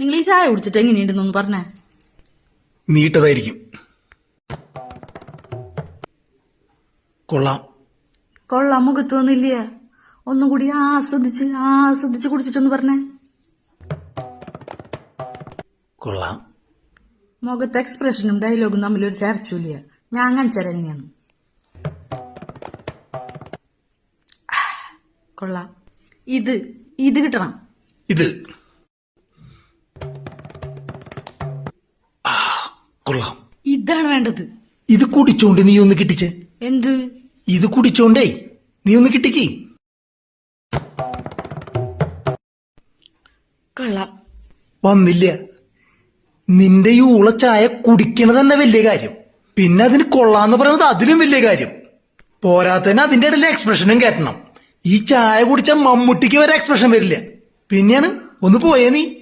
നിങ്ങൾ ഈ ചായ കുടിച്ചിട്ട് എങ്ങനെയുണ്ടെന്നൊന്ന് പറഞ്ഞേ. നീട്ടതായിരിക്കും. കൊള്ളാം. കൊള്ളാം മുഖത്ത് വന്നില്ല ഒന്നും കൂടി ആസ്വദിച്ച് ആസ്വദിച്ച് കുടിച്ചിട്ടൊന്ന് പറഞ്ഞേ. കൊള്ളാം. മുഖത്തെ എക്സ്പ്രഷനും ഡയലോഗും തമ്മിൽ ഒരു ചേർച്ചയില്ല ഞാൻ കാണിച്ചുതരാം എങ്ങനെയാന്ന് കൊള്ളാം. ഇത് ഇത് കിട്ടണം. ഇത്. ഇതാണ് വേണ്ടത്? ഇത് കുടിച്ചോണ്ട് നീ ഒന്ന് കിട്ടിച്ചേ. എന്ത്? ഇത് കുടിച്ചോണ്ടേ നീ ഒന്ന് കിട്ടിക്ക്. കള്ള. വന്നില്ല. നിന്റെ ഈ ഉളച്ചായ ചായ കുടിക്കണത് തന്നെ വലിയ കാര്യം. പിന്നെ അതിന് കൊള്ളാന്ന് പറയുന്നത് അതിലും വലിയ കാര്യം. പോരാത്തതിന് അതിന്റെ ഇടയിൽ എക്സ്പ്രഷനും കേട്ടണം ഈ ചായ കുടിച്ച മമ്മൂട്ടിക്ക് വരെ എക്സ്പ്രഷൻ വരില്ല. പിന്നെയാണ് ഒന്ന് പോയേ നീ.